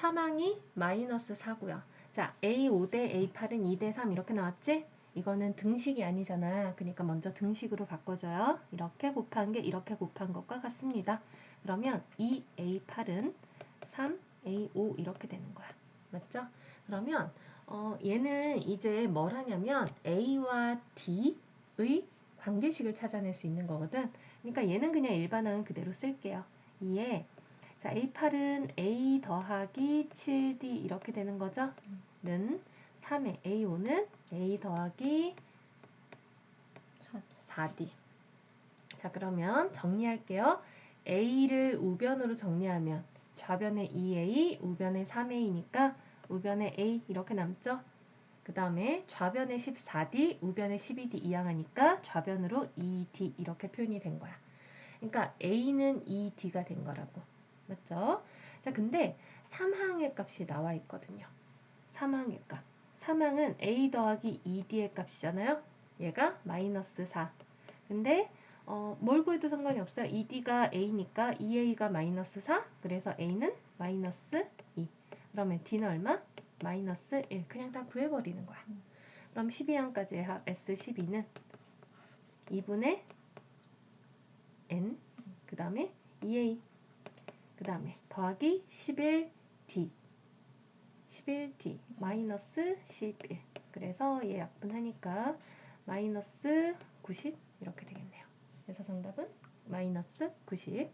사망이 마이너스 4고요. 자, A5 대 A8은 2 대 3 이렇게 나왔지? 이거는 등식이 아니잖아. 그러니까 먼저 등식으로 바꿔줘요. 이렇게 곱한 게 이렇게 곱한 것과 같습니다. 그러면 2A8은 3A5 이렇게 되는 거야. 맞죠? 그러면 어, 얘는 이제 뭘 하냐면 A와 D의 관계식을 찾아낼 수 있는 거거든. 그러니까 얘는 그냥 일반항은 그대로 쓸게요. 2에 자, A8은 A 더하기 7D 이렇게 되는 거죠? 는 3에 A5는 A 더하기 4D. 자, 그러면 정리할게요. A를 우변으로 정리하면 좌변에 2A, 우변에 3A니까 우변에 A 이렇게 남죠? 그 다음에 좌변에 14D, 우변에 12D 이항하니까 좌변으로 2D 이렇게 표현이 된 거야. 그러니까 A는 2D가 된 거라고. 맞죠? 자, 근데 3항의 값이 나와 있거든요. 3항의 값. 3항은 A 더하기 2D의 값이잖아요. 얘가 마이너스 4. 근데 어, 뭘 구해도 상관이 없어요. 2D가 A니까 2A가 마이너스 4. 그래서 A는 마이너스 2. 그러면 D는 얼마? 마이너스 1. 그냥 다 구해버리는 거야. 그럼 12항까지의 합 S12는 2분의 N 그 다음에 2A 그 다음에 더하기 11D 11D 마이너스 11 그래서 얘 약분하니까 마이너스 90 이렇게 되겠네요. 그래서 정답은 마이너스 90